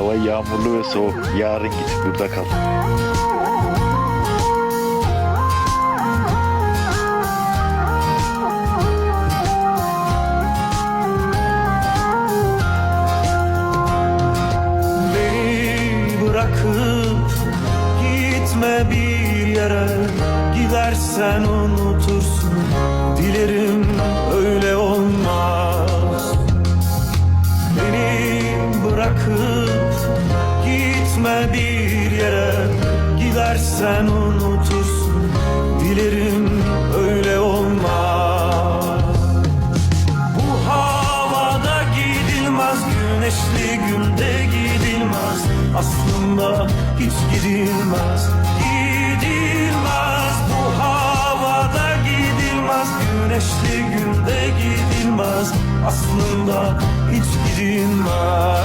hava yağmurlu ve soğuk. Yarın git burada kal. Beni bırakıp gitme bir yere Gidersen unutursun gitme bir yere Gidersen unutursun. Dilerim öyle olmaz. Bu havada gidilmez Güneşli günde gidilmez. Aslında hiç gidilmez Gidilmez. Bu havada gidilmez Güneşli günde gidilmez. Aslında hiç gidilmez